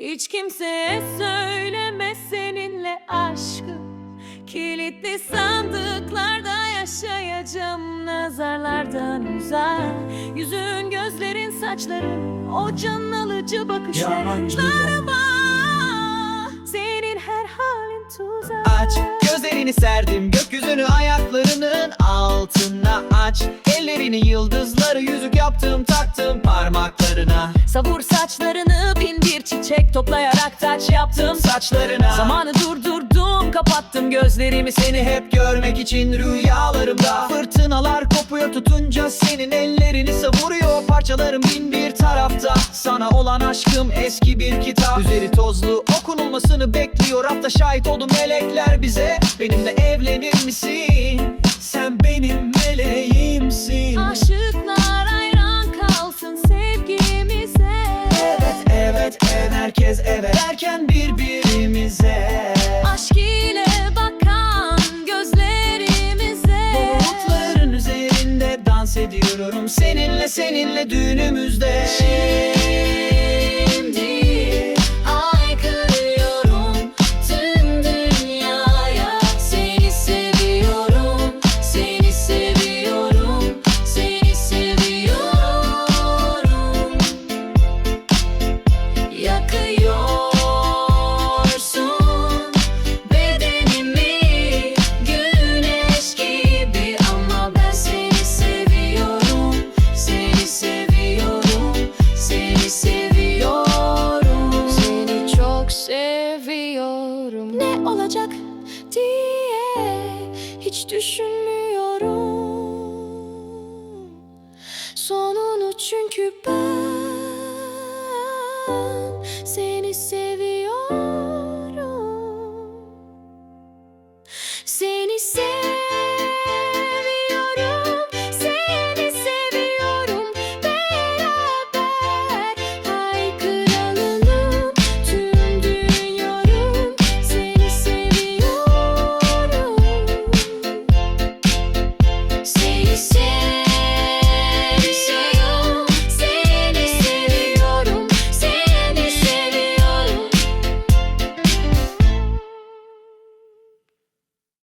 Hiç kimseye söyleme seninle aşkım Kilitli sandıklarda yaşayacağım Nazarlardan uzak. Yüzün, gözlerin, saçların O can alıcı bakışların. Yabancılar. Darma Senin her halin tuzak. Aç gözlerini serdim gökyüzünü ayaklarının altına aç. Ellerini yıldızları yüzük yaptım taktım parmaklarına. Savur saçlarını bir çiçek toplayarak taç yaptım Saçlarına. Zamanı durdurdum kapattım gözlerimi. Seni hep görmek için rüyalarımda. Fırtınalar kopuyor tutunca senin ellerini savuruyor. Parçalarım bin bir tarafta. Sana olan aşkım eski bir kitap. Üzeri tozlu okunulmasını bekliyor. Hatta şahit oldu melekler bize. Benimle evlenir misin? Sen benim meleğimsin. Aşıklar hayran kalsın sevgimize. Evet evet evet herkes evet derken birbirimize. Aşk ile bakan gözlerimize. Bulutların üzerinde dans ediyorum Seninle seninle düğünümüzde. Şimdi olacak diye hiç düşünmüyorum. Sonunu çünkü ben seni